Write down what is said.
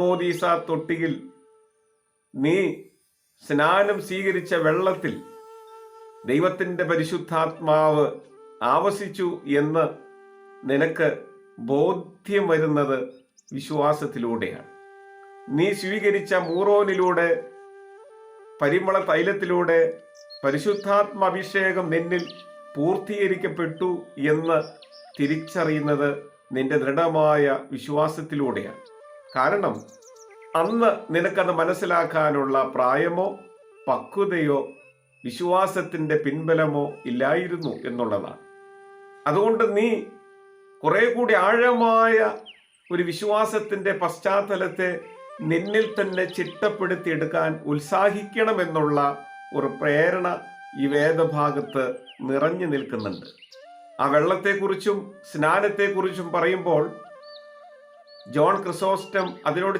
മോദീസ തൊട്ടിയിൽ നീ സ്നാനം സ്വീകരിച്ച വെള്ളത്തിൽ ദൈവത്തിന്റെ പരിശുദ്ധാത്മാവ് ആവസിച്ചു എന്ന് നിനക്ക് ബോധ്യം വരുന്നത് വിശ്വാസത്തിലൂടെയാണ്. നീ സ്വീകരിച്ച മൂറോനിലൂടെ പരിമള തൈലത്തിലൂടെ പരിശുദ്ധാത്മാഭിഷേകം നിന്നിൽ പൂർത്തീകരിക്കപ്പെട്ടു എന്ന് തിരിച്ചറിയുന്നത് നിന്റെ ദൃഢമായ വിശ്വാസത്തിലൂടെയാണ്. കാരണം അന്ന് നിനക്കത് മനസ്സിലാക്കാനുള്ള പ്രായമോ പക്വതയോ വിശ്വാസത്തിന്റെ പിൻബലമോ ഇല്ലായിരുന്നു എന്നുള്ളതാണ്. അതുകൊണ്ട് നീ കുറെ കൂടി ആഴമായ ഒരു വിശ്വാസത്തിന്റെ പശ്ചാത്തലത്തെ നിന്നിൽ തന്നെ ചിട്ടപ്പെടുത്തിയെടുക്കാൻ ഉത്സാഹിക്കണമെന്നുള്ള ഒരു പ്രേരണ ഈ വേദഭാഗത്ത് നിറഞ്ഞു നിൽക്കുന്നുണ്ട്. ആ വെള്ളത്തെക്കുറിച്ചും സ്നാനത്തെക്കുറിച്ചും പറയുമ്പോൾ ജോൺ ക്രിസോസ്റ്റം അതിനോട്